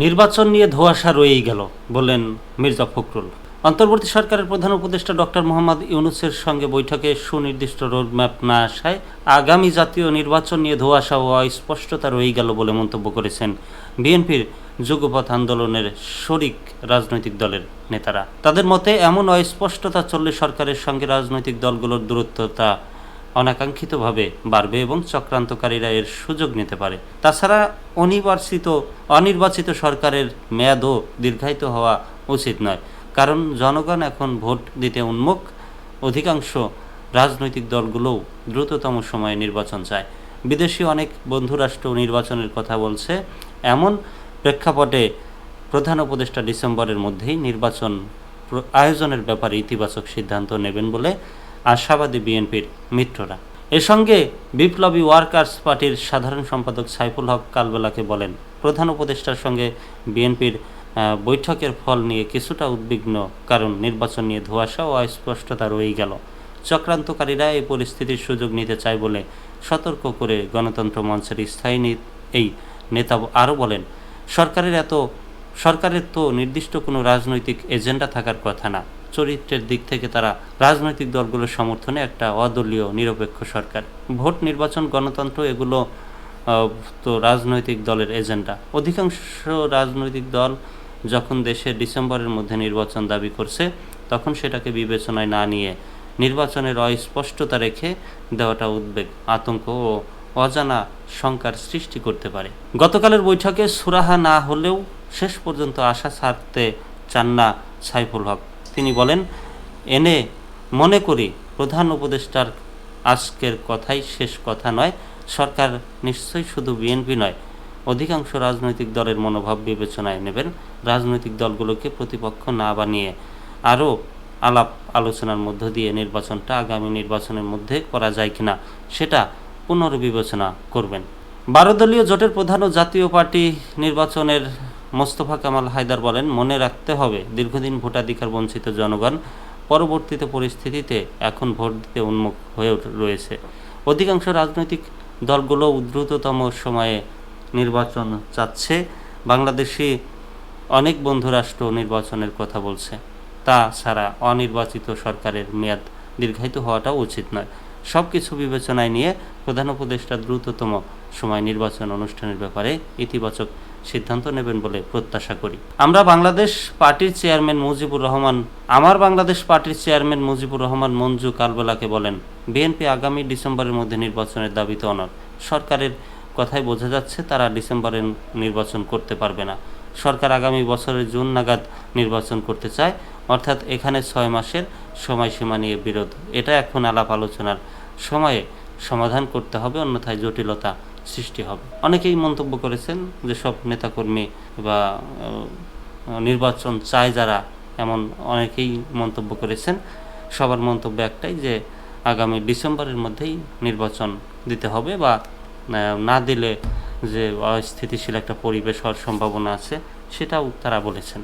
নির্বাচন নিয়ে ধোঁয়াশা রয়েই গেল, বললেন মির্জা ফখরুল। অন্তর্বর্তী সরকারের প্রধান উপদেষ্টা ডক্টর মোহাম্মদ ইউনুসের সঙ্গে বৈঠকে সুনির্দিষ্ট রোডম্যাপ না আসায় আগামী জাতীয় নির্বাচন নিয়ে ধোঁয়াশা ও অস্পষ্টতা রয়েই গেল বলে মন্তব্য করেছেন বিএনপির যুগপথ আন্দোলনের শরিক রাজনৈতিক দলের নেতারা। তাদের মতে, এমন অস্পষ্টতা চললে সরকারের সঙ্গে রাজনৈতিক দলগুলোর দূরত্বতা অনাকাঙ্ক্ষিতভাবে বাড়বে এবং চক্রান্তকারীরা এর সুযোগ নিতে পারে। তাছাড়া অনির্বাচিত অনির্বাচিত সরকারের মেয়াদও দীর্ঘায়িত হওয়া উচিত নয়। কারণ জনগণ এখন ভোট দিতে উন্মুখ। অধিকাংশ রাজনৈতিক দলগুলোও দ্রুততম সময়ে নির্বাচন চায়। বিদেশি অনেক বন্ধুরাষ্ট্র নির্বাচনের কথা বলছে। এমন প্রেক্ষাপটে প্রধান উপদেষ্টা ডিসেম্বরের মধ্যেই নির্বাচন আয়োজনের ব্যাপারে ইতিবাচক সিদ্ধান্ত নেবেন বলে আশাবাদী বিএনপির মিত্ররা। এর সঙ্গে বিপ্লবী ওয়ার্কার্স পার্টির সাধারণ সম্পাদক সাইফুল হক কালবেলাকে বলেন, প্রধান উপদেষ্টার সঙ্গে বিএনপির বৈঠকের ফল নিয়ে কিছুটা উদ্বিগ্ন, কারণ নির্বাচন নিয়ে ধোঁয়াশা ও অস্পষ্টতা রয়েই গেল। চক্রান্তকারীরা এই পরিস্থিতির সুযোগ নিতে চায় বলে সতর্ক করে গণতন্ত্র মঞ্চের স্থায়ী এই নেতা আরও বলেন, সরকারের এত, সরকারের তো নির্দিষ্ট কোনো রাজনৈতিক এজেন্ডা থাকার কথা না। চরিত্রের দিক থেকে তারা রাজনৈতিক দলগুলোর সমর্থনে একটা অদলীয়, নিরপেক্ষ সরকার। ভোট নির্বাচন, গণতন্ত্র, এগুলো তো রাজনৈতিক দলের এজেন্ডা। অধিকাংশ রাজনৈতিক দল যখন দেশে ডিসেম্বরের মধ্যে নির্বাচন দাবি করছে, তখন সেটাকে বিবেচনায় না নিয়ে নির্বাচনের অস্পষ্টতা রেখে দেওয়াটা উদ্বেগ, আতঙ্ক ও অজানা শঙ্কার সৃষ্টি করতে পারে। গতকালের বৈঠকে সুরাহা না হলেও শেষ পর্যন্ত আশা ছাড়তে চান না সাইফুল হক। তিনি বলেন, এনে মনে করি প্রধান উপদেষ্টার আজকের কথাই শেষ কথা নয়। সরকার নিশ্চয়ই শুধু বিএনপি নয়, অধিকাংশ রাজনৈতিক দলের মনোভাব বিবেচনায় নেবেন। রাজনৈতিক দলগুলোকে প্রতিপক্ষ না বানিয়ে আরও আলাপ আলোচনার মধ্য দিয়ে নির্বাচনটা আগামী নির্বাচনের মধ্যে করা যায় কিনা, সেটা পুনর্বিবেচনা করবেন। বারো দলীয় জোটের প্রধান ও জাতীয় পার্টি নির্বাচনের মোস্তফা কামাল হায়দার বলেন, মনে রাখতে হবে, দীর্ঘদিন ভোটাধিকার বঞ্চিত জনগণ পরবর্তীতে পরিস্থিতিতে এখন ভোট দিতে উন্মুখ হয়ে রয়েছে। অধিকাংশ রাজনৈতিক দলগুলো দ্রুততম সময়ে নির্বাচন চাচ্ছে। বাংলাদেশি অনেক বন্ধুরাষ্ট্র নির্বাচনের কথা বলছে। তা ছাড়া অনির্বাচিত সরকারের মেয়াদ দীর্ঘায়িত হওয়াটাও উচিত নয়। সব কিছু বিবেচনায় নিয়ে প্রধান উপদেষ্টা দ্রুততম সময় নির্বাচন অনুষ্ঠানের ব্যাপারে ইতিবাচক সিদ্ধান্ত নেবেন বলে প্রত্যাশা করি। আমরা বাংলাদেশ পার্টির চেয়ারম্যান মুজিবুর রহমান, আমার বাংলাদেশ পার্টির চেয়ারম্যান মুজিবুর রহমান মঞ্জু কালবেলাকে বলেন, বিএনপি আগামী ডিসেম্বরের মধ্যে নির্বাচনের দাবিতে অনর সরকারের কথাই বোঝা যাচ্ছে, তারা ডিসেম্বরে নির্বাচন করতে পারবে না। সরকার আগামী বছরের জুন নাগাদ নির্বাচন করতে চায়, অর্থাৎ এখানে ছয় মাসের সময়সীমা নিয়ে বিরোধ। এটা এখন আলাপ আলোচনার সময়ে সমাধান করতে হবে, অন্যথায় জটিলতা সৃষ্টি হবে। অনেকেই মন্তব্য করেছেন যে সব নেতাকর্মী বা নির্বাচন চায় যারা এমন অনেকেই মন্তব্য করেছেন। সবার মন্তব্য একটাই যে আগামী ডিসেম্বরের মধ্যেই নির্বাচন দিতে হবে বা না দিলে যে অস্থিতিশীল একটা পরিবেশ হওয়ার সম্ভাবনা আছে, সেটাও তারা বলেছেন।